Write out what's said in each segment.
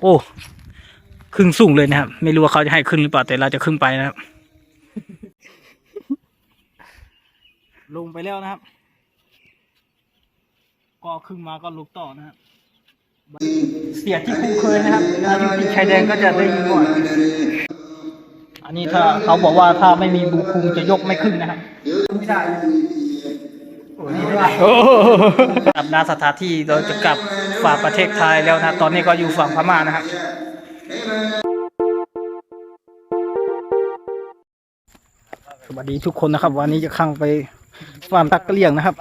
โอ้ขึ้นสูงเลยนะครับ ไม่รู้ว่าเขาจะให้ขึ้นหรือเปล่าแต่เราจะขึ้นไปนะครับ ลงไปแล้วนะครับ ก็ขึ้นมาก็ลุกต่อนะครับเสียที่คุ้นเคยนะครับถ้าอยู่ติดชายแดนก็จะได้ยินบ่อยอันนี้ถ้าเขาบอกว่าถ้าไม่มีบูคุงจะยกไม่ขึ้นนะครับไม่ได้ กลับนาสถานที่เราจะกลับฝั่งประเทศไทยแล้วนะ ตอนนี้ก็อยู่ฝั่งพม่านะครับสวัสดีทุกคนนะครับ วันนี้จะข้างไปฟาร์มตักกะเลียงนะครับ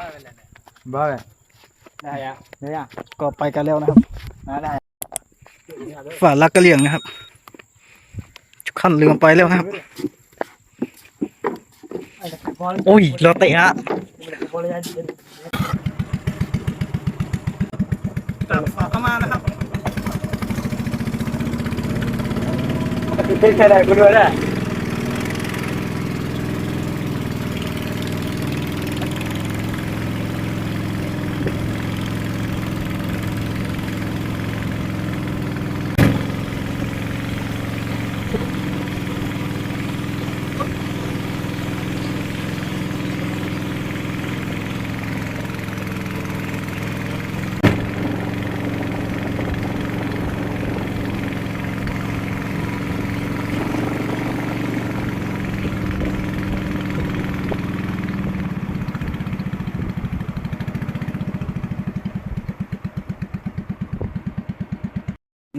บ้าเลยได้ยังได้ยังก็ไปกันแล้วนะครับได้ได้ฝ่าลักกะเหลี่ยงนะครับขั้นเรือไปแล้วนะครับ โอ้ยเราเตะฮะ กลับฝากเข้ามานะครับใช่ได้กูด้วยนะ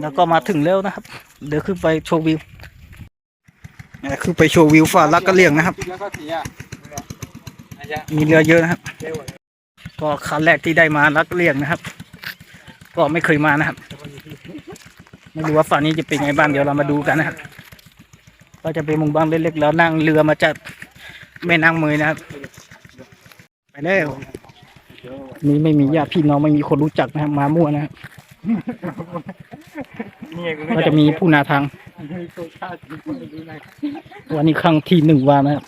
แล้วก็มาถึงแล้วนะครับ เดี๋ยวขึ้นไปโชว์วิวเนี่ยขึ้นไปโชว์วิวฝ่าลักกะเหลี่ยงนะครับแล้วก็เสียอาจจะมีเรือเยอะนะครับเร็วก็ครั้งแรกที่ได้มาลักกะเหลี่ยงนะครับ ก็ไม่เคยมานะครับ ไม่รู้ว่าฝั่งนี้จะเป็นไงบ้างเดี๋ยวเรามาดูกันนะครับ ก็จะเป็นหมุงบ้านเล็กๆแล้วนั่งเรือมาจากแม่นางเมยนะครับ ไปแล้วนี่ไม่มีญาติพี่น้องไม่มีคนรู้จักนะครับมามั่วนะครับ นี่กูก็จะมีผู้นาทางตัวชาติคนดูไหนวันนี้ครั้งที่หนึ่งวานะครับ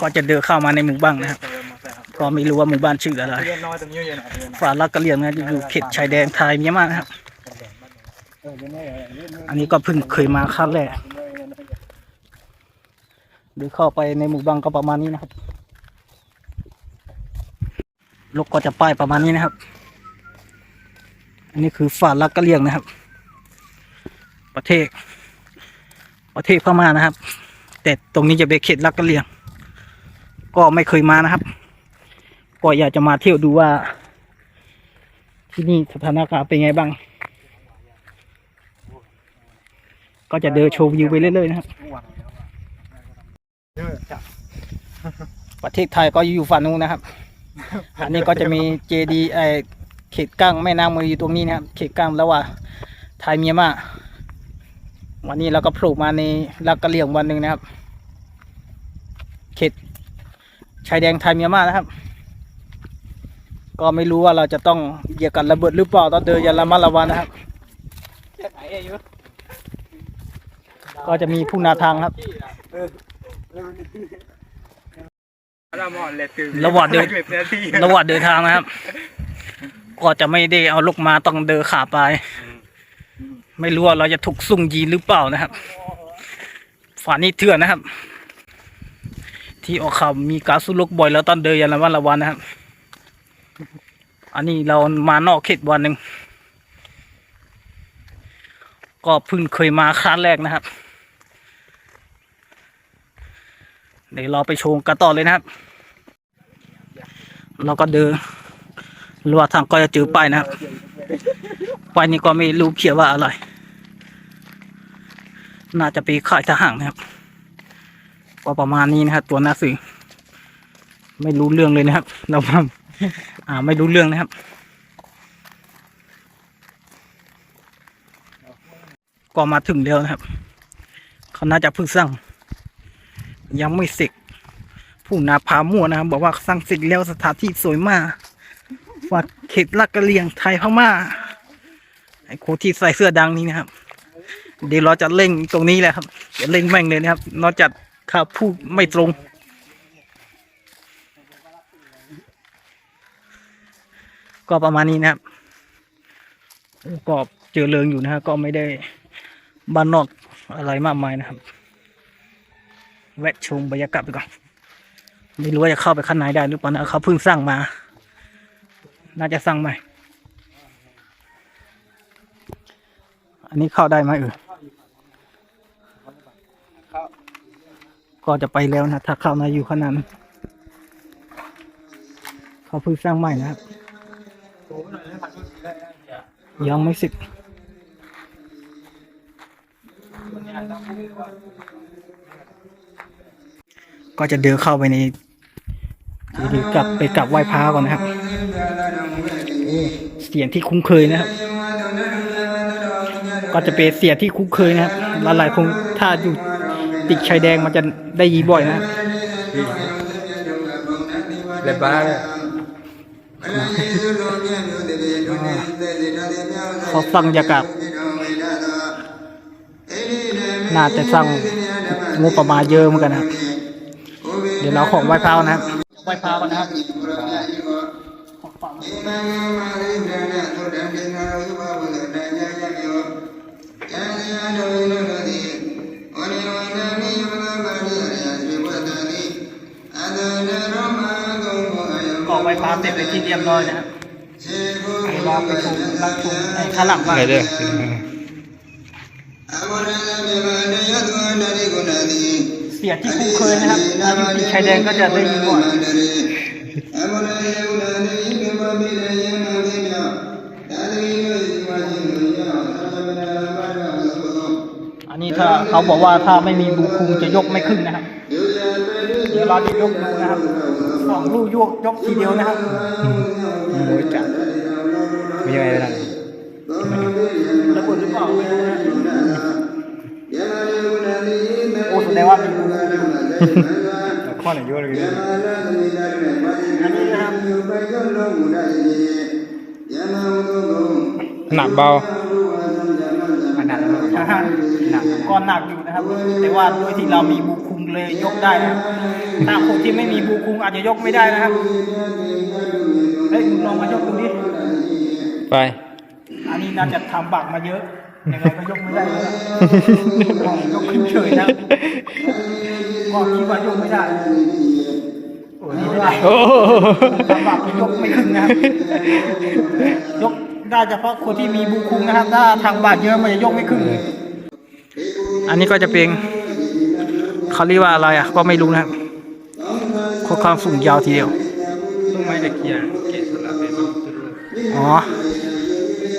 ก็จะเดินเข้ามาในหมู่บ้านนะครับก็ไม่รู้ว่าหมู่บ้านชื่ออะไรเรียนน้อยตรงนี้อยู่ไหนฝ่าลักกะเหลี่ยงนะอยู่เขตชายแดนไทยเมียนมานะครับ อันนี้ก็เพิ่งเคยมาครั้งแรกเดินเข้าไปในหมู่บ้านก็ประมาณนี้นะครับ ลกก็จะป้ายประมาณนี้นะครับ อันนี้คือฝ่าลักกะเลียงนะครับ ประเทศ ประเทศพม่านะครับ แต่ตรงนี้จะเป็นเขตลักกะเลียง ก็ไม่เคยมานะครับ ก็อยากจะมาเที่ยวดูว่า ที่นี่สถานการณ์เป็นไงบ้าง ก็จะเดินโชว์วิวไปเรื่อยๆนะครับเยอะจับ ประเทศไทยก็อยู่ฝั่งนู้นนะครับ อันนี้ก็จะมีเจดีไอเขตกั้งแม่น้ำมืออยู่ตรงนี้นะครับเขตกั้งระหว่างไทยเมียนมาวันนี้เราก็โผล่มาในลักกะเหลี่ยงวันหนึ่งนะครับ เขตชายแดนไทยเมียนมานะครับ ก็ไม่รู้ว่าเราจะต้องเหยียบกันระเบิดหรือเปล่าต้องเดินอย่าระมัดระวังนะครับก็จะมีผู้นาทางครับ ราหมดเลยตื่นระหว่างเดินนาทีระหว่างเดินทางนะครับ ก็จะไม่ได้เอาลูกมาต้องเดินขาไป ไม่รู้ว่าเราจะถูกซุ่มยีนหรือเปล่านะครับฝานี้เถื่อนนะครับ ที่ออกข่าวมีการสู้รบบ่อยแล้วตอนเดินอย่าระมัดระวังนะครับ อันนี้เรามานอกเขตวันหนึ่งก็เพิ่งเคยมาครั้งแรกนะครับ เดี๋ยวเราไปชมกันต่อเลยนะครับ เราก็เดินรัวาทางก็จะเจอป้ายนะครับป้ายนี้ก็ไม่รู้เขียนว่าอะไร น่าจะไปขายทหารนะครับก็ประมาณนี้นะครับ ตัวหน้าสื่อ ไม่รู้เรื่องเลยนะครับ เราอ่าไม่รู้เรื่องนะครับก็มาถึงแล้วนะครับ เขาน่าจะเพิ่งสร้าง ยังไม่เสร็จผู้นาพามั่วนะครับบอกว่าสร้างเสร็จแล้วสถานที่สวยมากวัดเขตลักกะเลียงไทยพม่าไอ้โคที่ใส่เสื้อดังนี้นะครับ เดี๋ยวเราจะเล่งตรงนี้แหละครับจะเล่งแม่งเลยนะครับนอกจากข้าพูดไม่ตรง ก็ประมาณนี้นะครับก็เจอเริงอยู่นะฮะก็ไม่ได้บ้านนอกอะไรมากมายนะครับ แวะชมบรรยากาศไปก่อนไม่รู้ว่าจะเข้าไปข้างในได้หรือเปล่านะเขาเพิ่งสร้างมา น่าจะสร้างใหม่ อันนี้เข้าได้ไหมเออก็จะไปแล้วนะถ้าเข้ามาอยู่ขนาดนั้นเขาเพิ่งสร้างใหม่นะครับยังไม่สิบ ก็จะเดินเข้าไปในดีๆกลับไปกลับไหว้พระก่อนนะครับโอ้เสียงที่คุ้นเคยนะครับ ก็จะเป็นเสียงที่คุ้นเคยนะครับหลายๆคงถ้าอยู่ติดชายแดงมันจะได้ยินบ่อยนะเลยบ้าเลยเขาสร้างบรรยากาศน่าจะสร้างงบประมาณเยอะเหมือนกันนะครับเดี๋ยวเราของไหว้พระนะครับไหว้พระก่อนนะครับก็ไหว้พระเสร็จเป็นที่เรียบร้อยนะครับเดี๋ยวเราไปชมรับชมไอ้ข้างหลังบ้างไงเด้อเสียที่คุ้นเคยนะครับถ้าอยู่ติดชายแดนก็จะได้ยินบ่อยอันนี้ถ้าเขาบอกว่าถ้าไม่มีบูคุงจะยกไม่ขึ้นนะครับเดี๋ยวเราจะยกดูนะครับสองลูกยกยกทีเดียวนะครับโอ้ยจัดไม่ใช่อะไรนะระเบิดหรือเปล่าไม่รู้นะ แสดงว่ามีบูคุงอยู่ข้อไหนเยอะเลยอันนี้นะครับหนักเบาหนักนะฮะก็หนักอยู่นะครับ แต่ว่าด้วยที่เรามีบูคุงเลยยกได้นะครับถ้าคนที่ไม่มีบูคุงอาจจะยกไม่ได้นะครับเฮ้ยมึงลองมายกดูดิไป อันนี้น่าจะทำบักมาเยอะ ยังไงก็ยกไม่ได้เลยนะยกขึ้นเฉยนะก็คิดว่ายกไม่ได้โอ้นี่ไม่ได้โอ้ทำบักยกไม่ขึ้นนะครับยกได้เฉพาะคนที่มีบูคุงนะครับ ถ้าทางบาดเยอะมันจะยกไม่ขึ้นอันนี้ก็จะเป็นเขาเรียกว่าอะไรอะ ก็ไม่รู้นะครับข้อความสูงยาวทีเดียวต้นไม้ตะเคียนเกศสลับเป็นอ๋อ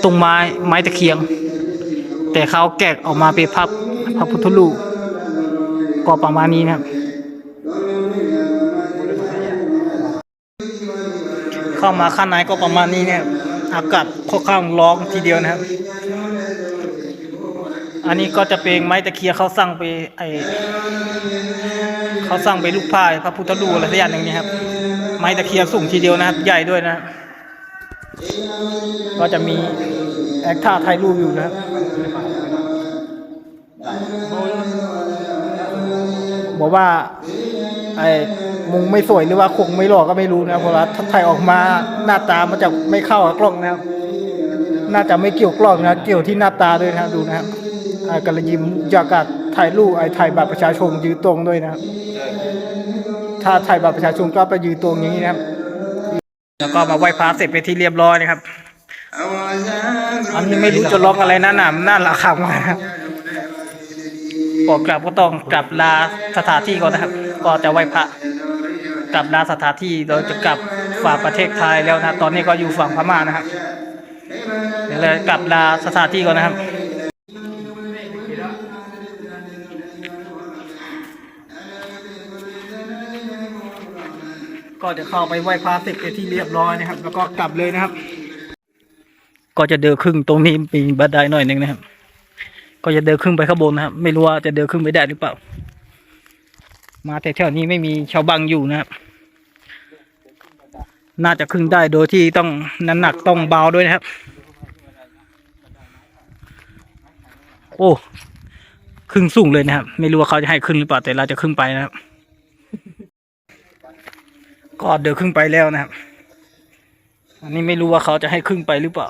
ตรงไม้ไม้ตะเคียง แต่เขาแกะออกมาเป็นพับพระพุทธรูปก็ประมาณนี้นะครับ เข้ามาข้างในก็ประมาณนี้เนี่ยอากาศค่อนข้างร้อนทีเดียวนะครับ อันนี้ก็จะเป็นไม้ตะเคียนเขาสร้างไปไอเขาสร้างไปลูกพายพระพุทธรูปอะไรสักอย่างหนึ่งนี่ครับ ไม้ตะเคียนสูงทีเดียวนะครับ ใหญ่ด้วยนะ ก็จะมีแอคท่าถ่ายรูปอยู่นะครับ บอกว่าไอ้มุงไม่สวยหรือว่าคงไม่หล่อก็ไม่รู้นะเพราะว่าถ้าถ่ายออกมาหน้าตามันจะไม่เข้ากับกล้องนะครับ น่าจะไม่เกี่ยวกล้องนะเกี่ยวที่หน้าตาด้วยนะดูนะครับกระยิมอยากาศถ่ายรูปไอ้ถ่ายบัตรประชาชนยืนตรงด้วยนะครับถ้าถ่ายบัตรประชาชนก็ไปยืนตรงอย่างนี้นะครับ แล้วก็มาไหว้พระเสร็จไปที่เรียบร้อยนะครับ อันนี้ไม่รู้จะร้องอะไรนะหนามน่าละคำมาครับ ก่อนกลับก็ต้องกลับลาสถานที่ก่อนนะครับ ก็จะไหว้พระกลับลาสถานที่เราจะกลับฝั่งประเทศไทยแล้วนะตอนนี้ก็อยู่ฝั่งพม่านะครับเดี๋ยวเรากลับลาสถานที่ก่อนนะครับก็จะเข้าไปไหว้พระเสร็จเป็นที่เรียบร้อยนะครับ แล้วก็กลับเลยนะครับ ก็จะเดินครึ่งตรงนี้มีบันไดหน่อยหนึ่งนะครับ ก็จะเดินครึ่งไปข้างบนนะครับ ไม่รู้ว่าจะเดินครึ่งไปได้หรือเปล่า มาแต่แถวนี้ไม่มีชาวบังอยู่นะครับ น่าจะครึ่งได้โดยที่ต้องน้ำหนักต้องเบาด้วยนะครับ โอ้ขึ้นสูงเลยนะครับ ไม่รู้ว่าเขาจะให้ขึ้นหรือเปล่าแต่เราจะขึ้นไปนะครับ ก็เดินขึ้นไปแล้วนะครับ อันนี้ไม่รู้ว่าเขาจะให้ขึ้นไปหรือเปล่า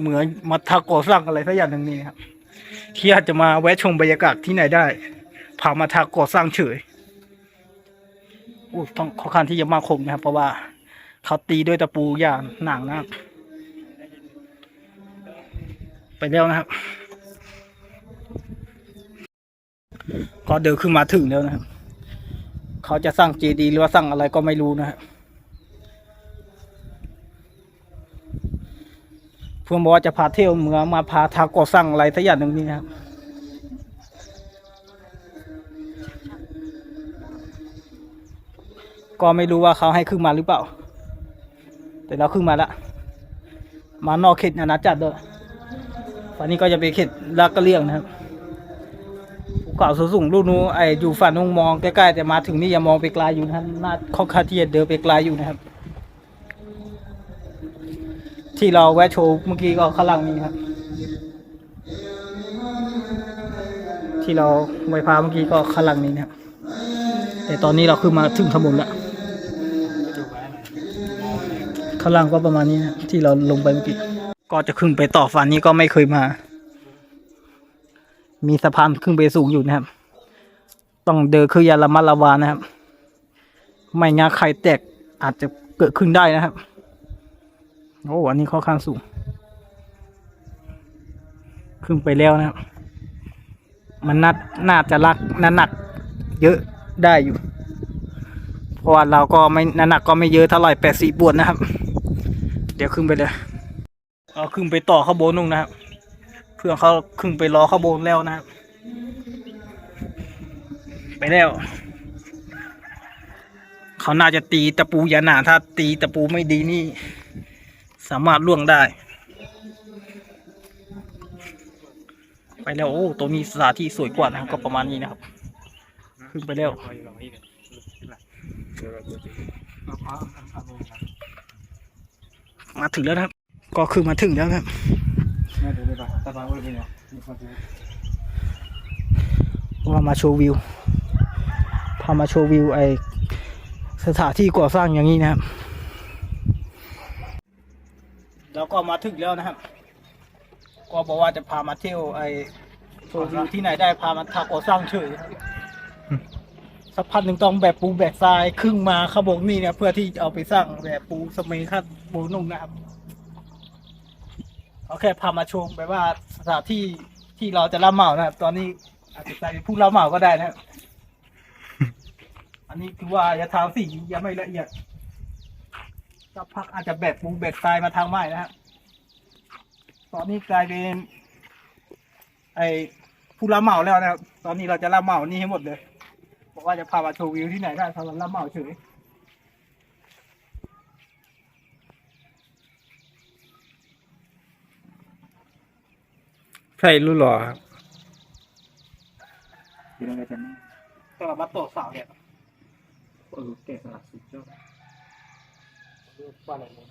เหมือนมาทักก่อสร้างอะไรสักอย่างหนึ่งนี่ครับที่อาจจะมาแวะชมบรรยากาศที่ไหนได้พามาทักก่อสร้างเฉยอู้ต้องค่อนข้างที่จะมาคมนะครับ เพราะว่าเขาตีด้วยตะปูอย่างหนังนะครับไปแล้วนะครับ ก็เดินขึ้นมาถึงแล้วนะครับ เขาจะสร้างเจดีย์หรือว่าสร้างอะไรก็ไม่รู้นะครับ พื่อนบอกว่าจะพาเที่ยวเมืองมาพาทาก่อสร้างอะไรสักอย่างหนึ่งนี่ครับก็ไม่รู้ว่าเขาให้ขึ้นมาหรือเปล่า แต่เราขึ้นมาแล้วมานอกเขตอาณาจักรด้วยฝั่งนี้ก็จะเป็นเขตลากกะเลียงนะครับภูเขาสูงๆลูกนู้นไออยู่ฝั่งนู้นมองใกล้ๆแต่มาถึงนี่อยังมองไปไกลอยู่นะครับน่าค่อนข้างที่จะเดินไปไกลอยู่นะครับ ที่เราแวะโชว์เมื่อกี้ก็ข้างล่างนี้ครับ ที่เราไวพาเมื่อกี้ก็ข้างล่างนี้นะครับ แต่ตอนนี้เราขึ้นมาถึงข้างบนแล้วข้างล่างก็ประมาณนี้นะที่เราลงไปเมื่อกี้ก็จะขึ้นไปต่อฝันนี้ก็ไม่เคยมา มีสะพานขึ้นไปสูงอยู่นะครับ ต้องเดินคือยาละมัดระวานะครับ ไม่งั้นไข่แตกอาจจะเกิดขึ้นได้นะครับ โอ้อันนี้ค่อนข้างสูง ขึ้นไปแล้วนะครับ มันน่าน่าจะรักน้ำหนัก เยอะได้อยู่ เพราะว่าเราก็ไม่น้ำหนักก็ไม่เยอะเท่าไหร่แปดสี่บวดนะครับ เดี๋ยวขึ้นไปเลยเอาขึ้นไปต่อข้างบนนู่นนะครับ เพื่อนเขาขึ้นไปรอข้างบนแล้วนะครับ ไปแล้วเขาน่าจะตีตะปูยาหนาถ้าตีตะปูไม่ดีนี่ สามารถล่วงได้ ไปแล้วโอ้ตัวมีสถานที่สวยกว่านะครับก็ประมาณนี้นะครับขึ้นไปแล้วมาถึงแล้วนะครับ ก็คือมาถึงแล้วนะครับว่ามาโชว์วิวพามาโชว์วิวไอสถานที่ก่อสร้างอย่างนี้นะครับ แล้วก็มาถึงแล้วนะครับ ก็บอกว่าจะพามาเที่ยวไอโชว์วิวที่ไหนได้พามาทาก่อสร้างเฉยสักพักหนึ่งต้องแบบปูแบบทรายครึ่งมาเขาบอกนี่เนี่ยเพื่อที่จะเอาไปสร้างแบบปูสมัยขั้นปูนุ่งนะครับโอเคพามาชมแบบว่าสถานที่ที่เราจะรับเหมานะครับ ตอนนี้อาจจะกลายเป็นผู้รับเหมาก็ได้นะครับอันนี้คือว่าจะทาสียังไม่ละเอียด สักพักอาจจะแบบปูแบบทรายมาทางไม้นะครับตอนนี้กลายเป็นไอผู้รับเหมาแล้วนะครับ ตอนนี้เราจะรับเหมานี่ให้หมดเลยบอกว่าจะพามาโชว์วิวที่ไหนได้พามารับเหมาเฉยใช่รู้หรอครับก็มาตรวจสอบเนี่ยเออแกะสลักสุดยอด ว่าอะไรเนี่ย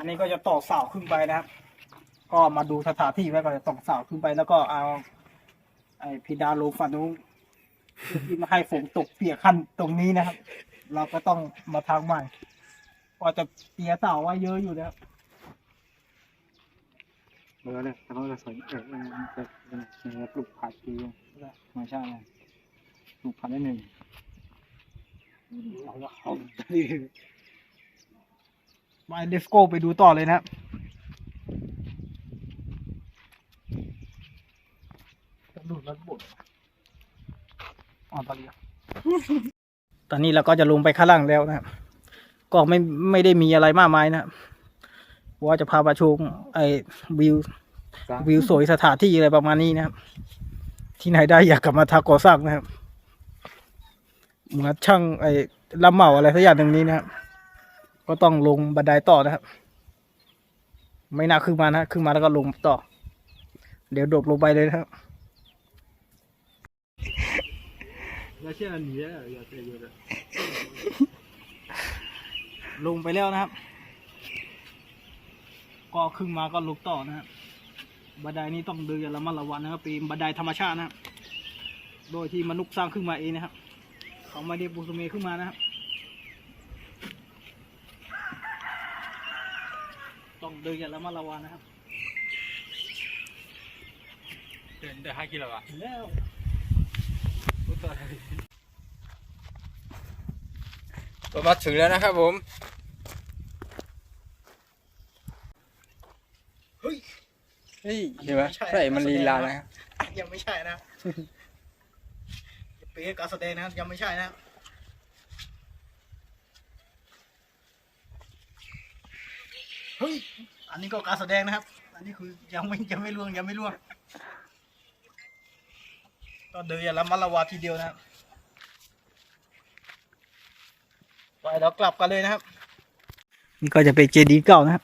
อันนี้ก็จะต่อเสาขึ้นไปนะครับ ก็มาดูสถานที่ไว้ก่อนจะต่อเสาขึ้นไปแล้วก็เอา ไอ้พิดาโลงฝันนู้นที่มาให้ฝนตกเปียกขั้นตรงนี้นะครับ เราก็ต้องมาทางใหม่ก็จะเตียเสาไว้เยอะอยู่นะครับ เออเนี่ยเขาจะสอนเออมันจะมันจะปลูกผักทีไม่ใช่ปลูกผักได้หนึ่งเอาละเอามาเดสโก้ไปดูต่อเลยนะครับจะดูดรถบุดอ๋อตอนนี้ตอนนี้เราก็จะลงไปข้างล่างแล้วนะครับ ก็ไม่ไม่ได้มีอะไรมากมายนะครับ ว่าจะพามาชมไอ้วิว วิวสวยสถานที่อะไรประมาณนี้นะครับ ที่ไหนได้อยากกลับมาทาก่อสร้างนะครับเหมือนช่างไอ้รับเหมาอะไรสักอย่างหนึ่งนี้นะครับ ก็ต้องลงบันไดต่อนะครับ ไม่น่าขึ้นมานะขึ้นมาแล้วก็ลงต่อ เดี๋ยวโดดลงไปเลยนะครับแล้วเชื่ออันนี้อะอย่าเชื่อเยอะเลยลงไปแล้วนะครับ ก็ขึ้นมาก็ลุกต่อนะครับบันไดนี้ต้องเดินอย่างระมัดระวังนะครับเป็นบันไดธรรมชาตินะครับโดยที่มนุษย์สร้างขึ้นมาเองนะครับ เขาไม่ได้ปูสเมขึ้นมานะครับ ต้องเดินอย่างระมัดระวังนะครับ เดินได้ห้ากิโลอะแล้วก็มาถึงแล้วนะครับผม เฮ้ย เฮ้ยเห็นไหมใช่มันลีลานะครับยังไม่ใช่นะเป็นการแสดงนะครับยังไม่ใช่นะครับเฮ้ยอันนี้ก็การแสดงนะครับ อันนี้คือยังไม่ยังไม่ล่วงยังไม่ล่วงก็เดินอย่าระมัดระวังทีเดียวนะครับไปเรากลับกันเลยนะครับ นี่ก็จะเป็นเจดีย์เก่านะครับ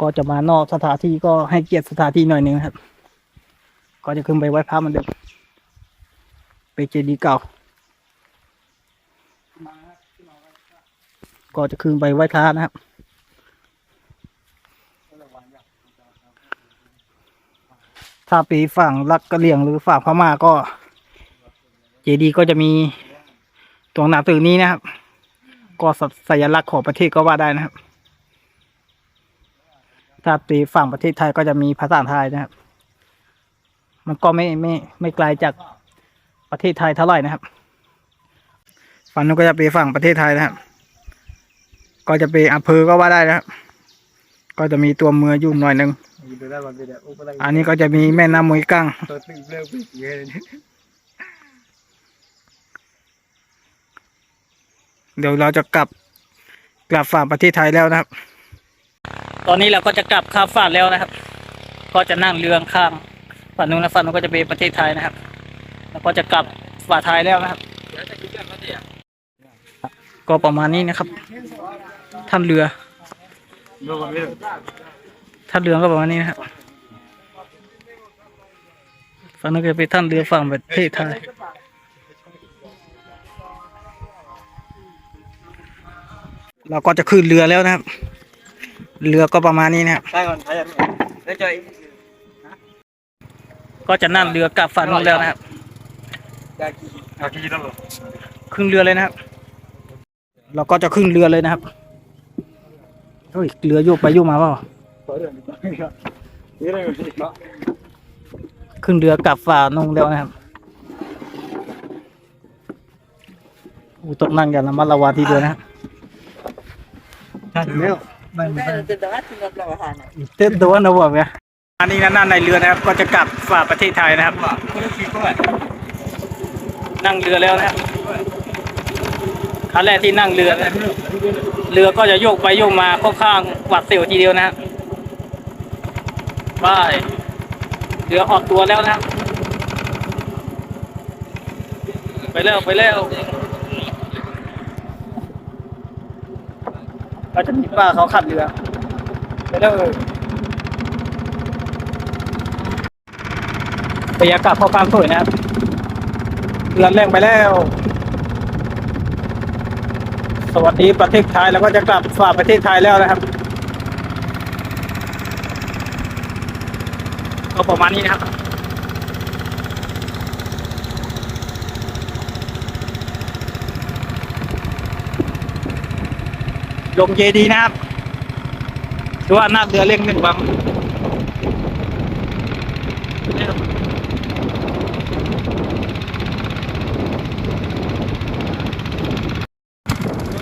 ก็จะมานอกสถานที่ก็ให้เกียรติสถานที่หน่อยหนึงครับ ก็จะขึ้นไปไหว้พระเหมันเดิมไปเจดีย์เก่า ก็จะขึ้นไปไหว้พระนะครับถ้าปีฝั่งลักกะเหลี่ยงหรือฝั่งพม่าก็ เจดีย์ก็จะมีตรงหนาตึกนี้นะครับ ก็สัญลักษณ์ของประเทศก็ว่าได้นะครับ ถ้าตีฝั่งประเทศไทยก็จะมีภาษาไทยนะครับ มันก็ไม่ไม่ไม่ไกลจากประเทศไทยเท่าไหร่นะครับ ฝั่งนู้นก็จะเป็นฝั่งประเทศไทยนะครับ ก็จะเป็นอำเภอก็ว่าได้นะครับ ก็จะมีตัวเมืองยู่หน่อยหนึ่งอันนี้ก็จะมีแม่น้ำมวยกั้งเดี๋ยวเราจะกลับกลับฝั่งประเทศไทยแล้วนะครับ ตอนนี้เราก็จะกลับข้ามฝั่งแล้วนะครับ ก็จะนั่งเรือข้ามฝั่งนู้นนะฝั่งนู้นก็จะเป็นประเทศไทยนะครับ แล้วก็จะกลับฝั่งไทยแล้วนะครับ ก็ประมาณนี้นะครับ ท่านเรือ ท่านเรือก็ประมาณนี้นะครับฝั่งนู้นก็จะเป็นท่านเรือฝั่งประเทศไทยเราก็จะขึ้นเรือแล้วนะครับ เรือก็ประมาณนี้นะครับ ใช่ก่อนใช่ก่อนได้ใจก็จะนั่งเรือกลับฝั่งนู้นแล้วนะครับอยากกินอยากกินตลอดขึ้นเรือเลยนะครับ เราก็จะขึ้นเรือเลยนะครับเฮ้ยเรือโยกไปโยกมาเปล่าขอเรื่องนี้นี่อะไรกันสิเนาะขึ้นเรือกลับฝั่งนู้นแล้วนะครับอูต้องนั่งอย่างระมัดระวังทีเดียวนะครับใช่แล้ว ไม่ไม่ Tentang tinggal pelawahan. เต้นตัวนะบอกเนี่ยอันนี้นั่นในเรือนะครับ ก็จะกลับฝั่งประเทศไทยนะครับคนละกี่คนนั่งเรือแล้วนะครับครั้งแรกที่นั่งเรือนะเรือก็จะโยกไปโยกมาค่อนข้างหวัดเสียวทีเดียวนะครับไปเรือออกตัวแล้วนะครับ ไปแล้วไปแล้ว ก็จะมีป้าเขาขับเรือไปแล้วบรรยากาศค่อนข้างสวยนะครับเรือแรงไปแล้ว สวัสดีประเทศไทยแล้วก็จะกลับฝั่งประเทศไทยแล้วนะครับ ก็ประมาณนี้นะครับ ลงเจดีนะครับดูว่าหน้าเรือเร่งหนึ่งบัง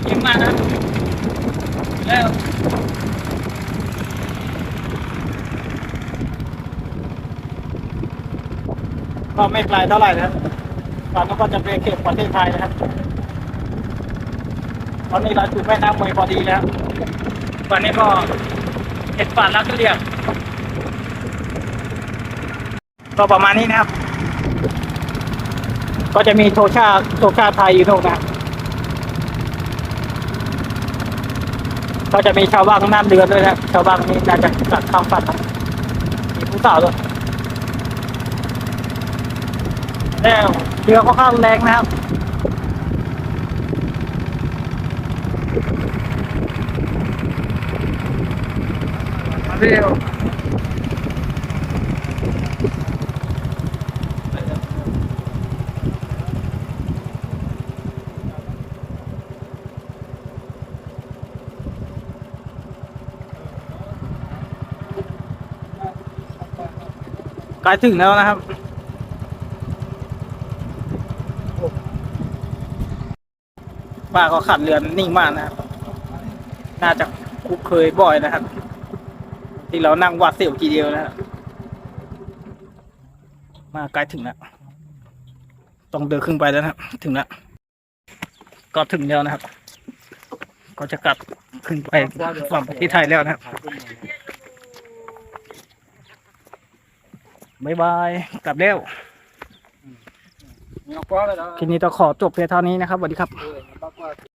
ยิ้มมากนะแล้วก็ไม่ไกลเท่าไหร่นะครับตอนนี้ก็จะเป็นเขตประเทศไทยนะครับ อนนี้เราถึงแม่น้ำมวยพอดีแล้วตอนนี้ก็เห็ดป่าลักเรียกก็ประมาณนี้นะครับ ก็จะมีโชชาโชชาไทยอยู่ตรงนะครับก็จะมีชาวบ้านข้างน้าเรือด้วยนะชาวบ้านนี้น่าจะตัดข้ามฝั่งนมีผู้สาวด้วยแล้วเรือค่อนข้างแรงนะครับ เร็วใกล้ถึงแล้วนะครับป้าก็ขัดเรือนนิ่งมากนะครับ น่าจะคุ้นเคยบ่อยนะครับ ที่เรานั่งวัดเสียวทีเดียวนะครับมาใกล้ถึงแล้วต้องเดินขึ้นไปแล้วนะครับถึงแล้วก็ถึงแล้วนะครับ ก็จะกลับขึ้นไปฝั่งประเทศไทยแล้วนะครับบ๊ายบายกลับแล้วมีเอาป้อเลยแล้วคลิปนี้ต้องขอจบเพียงเท่านี้นะครับสวัสดีครับเออ